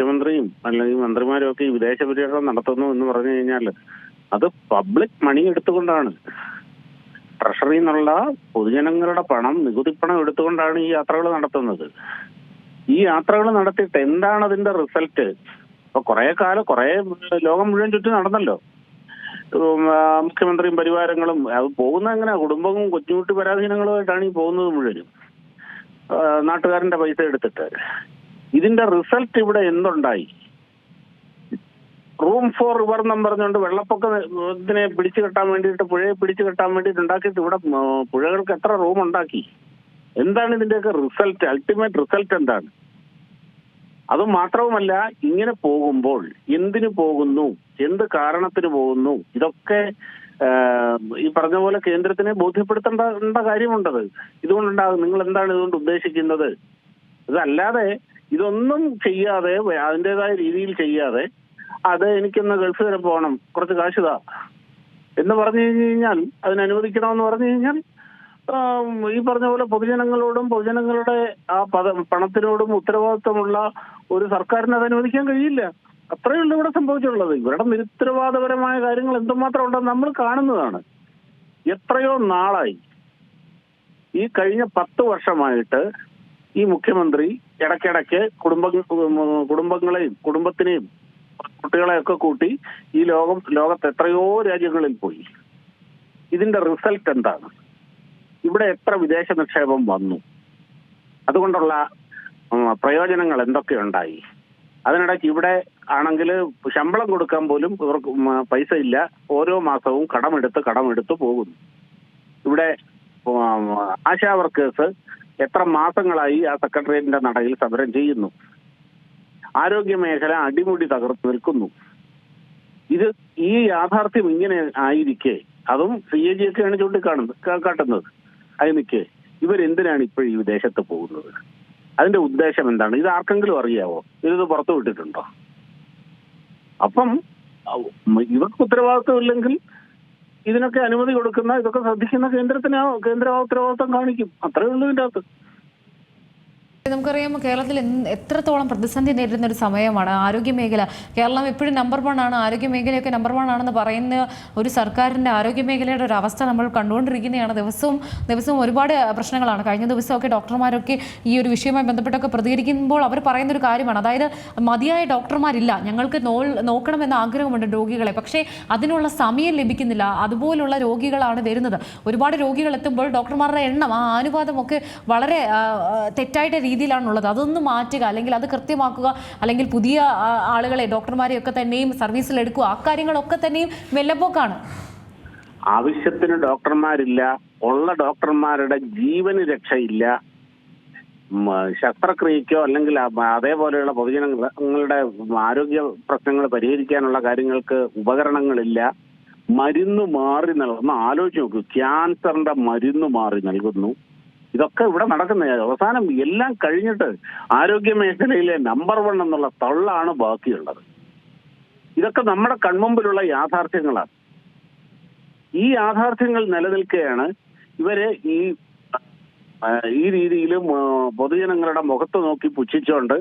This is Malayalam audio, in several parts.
മുഖ്യമന്ത്രിയും അല്ലെങ്കിൽ മന്ത്രിമാരും ഒക്കെ ഈ വിദേശ പര്യടനം നടത്തുന്നു എന്ന് പറഞ്ഞു കഴിഞ്ഞാൽ അത് പബ്ലിക് മണി എടുത്തുകൊണ്ടാണ്. ട്രഷറിയിൽ നിന്നുള്ള പൊതുജനങ്ങളുടെ പണം നികുതി പണം എടുത്തുകൊണ്ടാണ് ഈ യാത്രകൾ നടത്തുന്നത്. ഈ യാത്രകൾ നടത്തിയിട്ട് എന്താണ് അതിന്റെ റിസൾട്ട്? ഇപ്പൊ കുറെ കാലം കുറെ ലോകം മുഴുവൻ ചുറ്റി നടന്നല്ലോ. മുഖ്യമന്ത്രിയും പരിവാരങ്ങളും. അത് പോകുന്ന എങ്ങനെ കുടുംബവും കൊച്ചുകുട്ടി പരാധീനങ്ങളുമായിട്ടാണ് ഈ പോകുന്നത് മുഴുവനും. നാട്ടുകാരന്റെ പൈസ എടുത്തിട്ട്. ഇതിന്റെ റിസൾട്ട് ഇവിടെ എന്തുണ്ടായി? റൂം ഫോർ റിവർ എന്നും പറഞ്ഞുകൊണ്ട് വെള്ളപ്പൊക്കത്തിനെ പിടിച്ചു കെട്ടാൻ വേണ്ടിയിട്ട് പുഴയെ പിടിച്ചു കെട്ടാൻ വേണ്ടിയിട്ട് ഉണ്ടാക്കിയിട്ട് ഇവിടെ പുഴകൾക്ക് എത്ര റൂം ഉണ്ടാക്കി? എന്താണ് ഇതിന്റെയൊക്കെ റിസൾട്ട്? അൾട്ടിമേറ്റ് റിസൾട്ട് എന്താണ്? അത് മാത്രവുമല്ല ഇങ്ങനെ പോകുമ്പോൾ എന്തിനു പോകുന്നു? എന്ത് കാരണത്തിന് പോകുന്നു? ഇതൊക്കെ ഈ പറഞ്ഞ പോലെ കേന്ദ്രത്തിനെ ബോധ്യപ്പെടുത്തേണ്ട കാര്യമുണ്ടത്. ഇതുകൊണ്ടുണ്ടാകും. നിങ്ങൾ എന്താണ് ഇതുകൊണ്ട് ഉദ്ദേശിക്കുന്നത്? ഇതല്ലാതെ ഇതൊന്നും ചെയ്യാതെ അതിന്റെതായ രീതിയിൽ ചെയ്യാതെ അത് എനിക്കൊന്ന് ഗൾഫ് വരെ പോകണം. കുറച്ച് കാശ് താ. എന്ന് പറഞ്ഞു കഴിഞ്ഞു കഴിഞ്ഞാൽ അതിന് അനുവദിക്കണമെന്ന് പറഞ്ഞു കഴിഞ്ഞാൽ ഈ പറഞ്ഞ പോലെ പൊതുജനങ്ങളോടും പൊതുജനങ്ങളുടെ ആ പണത്തിനോടും ഉത്തരവാദിത്വമുള്ള ഒരു സർക്കാരിന് അത് അനുവദിക്കാൻ കഴിയില്ല. അത്രയേ ഉള്ളൂ ഇവിടെ സംഭവിച്ചുള്ളത് ഇവരുടെ നിരുത്തരവാദപരമായ കാര്യങ്ങൾ എന്തുമാത്രം ഉണ്ടെന്ന് നമ്മൾ കാണുന്നതാണ്. എത്രയോ നാളായി. ഈ കഴിഞ്ഞ പത്ത് വർഷമായിട്ട് ഈ മുഖ്യമന്ത്രി ഇടയ്ക്കിടയ്ക്ക് കുടുംബ കുടുംബങ്ങളെയും കുടുംബത്തിനെയും കുട്ടികളെയൊക്കെ കൂട്ടി ഈ ലോകം ലോകത്ത് എത്രയോ രാജ്യങ്ങളിൽ പോയി. ഇതിന്റെ റിസൾട്ട് എന്താണ്? ഇവിടെ എത്ര വിദേശ നിക്ഷേപം വന്നു? അതുകൊണ്ടുള്ള പ്രയോജനങ്ങൾ എന്തൊക്കെ ഉണ്ടായി? അതിനിടയ്ക്ക് ഇവിടെ ആണെങ്കിൽ ശമ്പളം കൊടുക്കാൻ പോലും ഇവർക്ക് പൈസ ഇല്ല. ഓരോ മാസവും കടമെടുത്ത് കടമെടുത്ത് പോകുന്നു. ഇവിടെ ആശാ വർക്കേഴ്സ് എത്ര മാസങ്ങളായി ആ സെക്രട്ടേറിയറ്റിന്റെ നടയിൽ സമരം ചെയ്യുന്നു? ആരോഗ്യ മേഖല അടിമുടി തകർത്തു നിൽക്കുന്നു. ഇത് ഈ യാഥാർത്ഥ്യം ഇങ്ങനെ ആയിരിക്കെ അതും സി എ ജി ഒക്കെയാണ് ചൂണ്ടിക്കാണുന്നത് കാട്ടുന്നത്. അത് ഇവരെന്തിനാണ് ഇപ്പോഴും ഈ വിദേശത്ത് പോകുന്നത്? അതിന്റെ ഉദ്ദേശം എന്താണ്? ഇത് ആർക്കെങ്കിലും അറിയാവോ? ഇത് പുറത്തു വിട്ടിട്ടുണ്ടോ? അപ്പം ഇവർക്ക് ഉത്തരവാദിത്വം ഇല്ലെങ്കിൽ ഇതിനൊക്കെ അനുമതി കൊടുക്കുന്ന ഇതൊക്കെ ശ്രദ്ധിക്കുന്ന കേന്ദ്രത്തിന് കേന്ദ്ര ഉത്തരവാദിത്വം കാണിക്കും. അത്രേ ഉള്ളൂ ഇതിന്റെ അകത്ത്. നമുക്കറിയാം കേരളത്തിൽ എത്രത്തോളം പ്രതിസന്ധി നേരിടുന്ന ഒരു സമയമാണ് ആരോഗ്യ മേഖല. കേരളം എപ്പോഴും നമ്പർ വൺ ആണ്. ആരോഗ്യ മേഖലയൊക്കെ നമ്പർ വൺ ആണെന്ന് പറയുന്ന ഒരു സർക്കാരിന്റെ ആരോഗ്യ മേഖലയുടെ ഒരു അവസ്ഥ നമ്മൾ കണ്ടുകൊണ്ടിരിക്കുന്നതാണ് ദിവസവും ദിവസവും ഒരുപാട് പ്രശ്നങ്ങളാണ്. കഴിഞ്ഞ ദിവസമൊക്കെ ഡോക്ടർമാരൊക്കെ ഈ ഒരു വിഷയവുമായി ബന്ധപ്പെട്ടൊക്കെ പ്രതികരിക്കുമ്പോൾ അവർ പറയുന്ന ഒരു കാര്യമാണ്. അതായത് മതിയായ ഡോക്ടർമാരില്ല. ഞങ്ങൾക്ക് നോ നോക്കണമെന്ന ആഗ്രഹമുണ്ട് രോഗികളെ. പക്ഷേ അതിനുള്ള സമയം ലഭിക്കുന്നില്ല. അതുപോലുള്ള രോഗികളാണ് വരുന്നത്. ഒരുപാട് രോഗികൾ എത്തുമ്പോൾ ഡോക്ടർമാരുടെ എണ്ണം ആ അനുപാതമൊക്കെ വളരെ തെറ്റായിട്ട് രീതിയിലാണുള്ളത്. അതൊന്ന് മാറ്റുക അല്ലെങ്കിൽ അത് കൃത്യമാക്കുക അല്ലെങ്കിൽ പുതിയ ആളുകളെ ഡോക്ടർമാരെയൊക്കെ തന്നെയും സർവീസിൽ എടുക്കുക അക്കാര്യങ്ങളൊക്കെ തന്നെയും വെല്ലപ്പോക്കാണ് ആവശ്യത്തിന് ഡോക്ടർമാരില്ല ഉള്ള ഡോക്ടർമാരുടെ ജീവന് രക്ഷയില്ല. ശസ്ത്രക്രിയക്കോ അല്ലെങ്കിൽ അതേപോലെയുള്ള പൊതുജനങ്ങളുടെ ആരോഗ്യ പ്രശ്നങ്ങൾ പരിഹരിക്കാനുള്ള കാര്യങ്ങൾക്ക് ഉപകരണങ്ങളില്ല. മരുന്ന് മാറി നൽകുന്നു. ആലോചിച്ച് നോക്കൂ ക്യാൻസറിന്റെ മരുന്ന് മാറി നൽകുന്നു. ഇതൊക്കെ ഇവിടെ നടക്കുന്നത് അവസാനം എല്ലാം കഴിഞ്ഞിട്ട് ആരോഗ്യ മേഖലയിലെ നമ്പർ വൺ എന്നുള്ള തള്ളാണ് ബാക്കിയുള്ളത്. ഇതൊക്കെ നമ്മുടെ കൺമുമ്പിലുള്ള യാഥാർത്ഥ്യങ്ങളാണ്. ഈ യാഥാർത്ഥ്യങ്ങൾ നിലനിൽക്കുകയാണ് ഇവർ ഈ ഈ രീതിയിൽ പൊതുജനങ്ങളുടെ മുഖത്ത് നോക്കി പുച്ഛിച്ചുകൊണ്ട്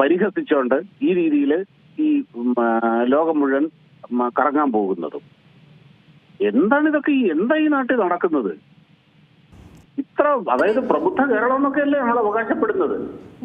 പരിഹസിച്ചുകൊണ്ട് ഈ രീതിയിൽ ഈ ലോകം മുഴുവൻ കറങ്ങാൻ പോകുന്നതും. എന്താണ് ഇതൊക്കെ എന്താ ഈ നാട്ടിൽ നടക്കുന്നത്? ഇത്ര അതായത് പ്രബുദ്ധ കേരളം എന്നൊക്കെ അല്ലേ നമ്മൾ അവകാശപ്പെടുന്നത്.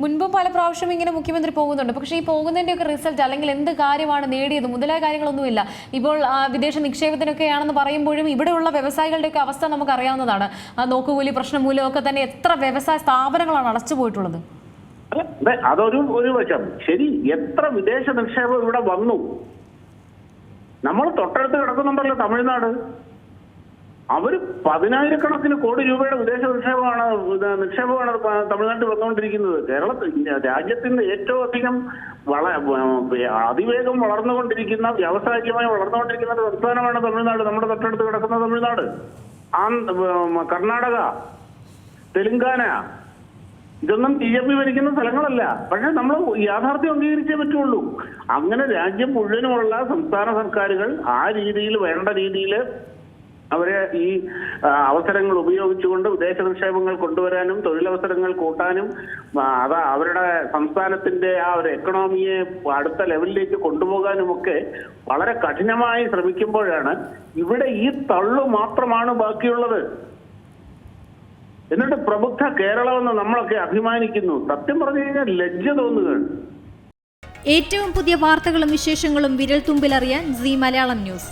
മുൻപും പല പ്രാവശ്യം ഇങ്ങനെ മുഖ്യമന്ത്രി പോകുന്നുണ്ട്. പക്ഷേ ഈ പോകുന്നതിന്റെ ഒക്കെ റിസൾട്ട് അല്ലെങ്കിൽ എന്ത് കാര്യമാണ് നേടിയത്? മുതലായ കാര്യങ്ങളൊന്നുമില്ല. ഇപ്പോൾ വിദേശ നിക്ഷേപത്തിനൊക്കെയാണെന്ന് പറയുമ്പോഴും ഇവിടെയുള്ള വ്യവസായികളുടെയൊക്കെ അവസ്ഥ നമുക്ക് അറിയാവുന്നതാണ് നോക്കുകൂലി പ്രശ്നം മൂലമൊക്കെ തന്നെ എത്ര വ്യവസായ സ്ഥാപനങ്ങളാണ് അടച്ചുപോയിട്ടുള്ളത് പോയിട്ടുള്ളത്? അതൊരു ഒരു വശം. ശരി എത്ര വിദേശ നിക്ഷേപം ഇവിടെ വന്നു? നമ്മൾ തൊട്ടടുത്ത് കിടക്കുന്നുണ്ടല്ലോ തമിഴ്നാട്. അവർ പതിനായിരക്കണക്കിന് കോടി രൂപയുടെ വിദേശ നിക്ഷേപമാണ് നിക്ഷേപമാണ് തമിഴ്നാട്ടിൽ വന്നുകൊണ്ടിരിക്കുന്നത്. കേരളത്തിൽ രാജ്യത്തിന്റെ ഏറ്റവും അധികം വള അതിവേഗം വളർന്നുകൊണ്ടിരിക്കുന്ന വ്യാവസായികമായി വളർന്നുകൊണ്ടിരിക്കുന്ന ഒരു സംസ്ഥാനമാണ് തമിഴ്നാട്. നമ്മുടെ തൊട്ടടുത്ത് കിടക്കുന്ന തമിഴ്നാട്. കർണാടക തെലുങ്കാന. ഇതൊന്നും ബി ജെ പി ഭരിക്കുന്ന സ്ഥലങ്ങളല്ല. പക്ഷെ നമ്മൾ യാഥാർത്ഥ്യം അംഗീകരിച്ചേ പറ്റുള്ളൂ. അങ്ങനെ രാജ്യം മുഴുവനുമുള്ള സംസ്ഥാന സർക്കാരുകൾ ആ രീതിയിൽ വേണ്ട രീതിയിൽ അവരെ ഈ അവസരങ്ങൾ ഉപയോഗിച്ചുകൊണ്ട് വിദേശ നിക്ഷേപങ്ങൾ കൊണ്ടുവരാനും തൊഴിലവസരങ്ങൾ കൂട്ടാനും അത് അവരുടെ സംസ്ഥാനത്തിന്റെ ആ ഒരു എക്കണോമിയെ അടുത്ത ലെവലിലേക്ക് കൊണ്ടുപോകാനുമൊക്കെ വളരെ കഠിനമായി ശ്രമിക്കുമ്പോഴാണ് ഇവിടെ ഈ തള്ളു മാത്രമാണ് ബാക്കിയുള്ളത്. എന്നിട്ട് പ്രബുദ്ധ കേരളമെന്ന് നമ്മളൊക്കെ അഭിമാനിക്കുന്നു. സത്യം പറഞ്ഞു കഴിഞ്ഞാൽ ലജ്ജ തോന്നുകയാണ്. ഏറ്റവും പുതിയ വാർത്തകളും വിശേഷങ്ങളും വിരൽ തുമ്പിലറിയാൻ സി മലയാളം ന്യൂസ്.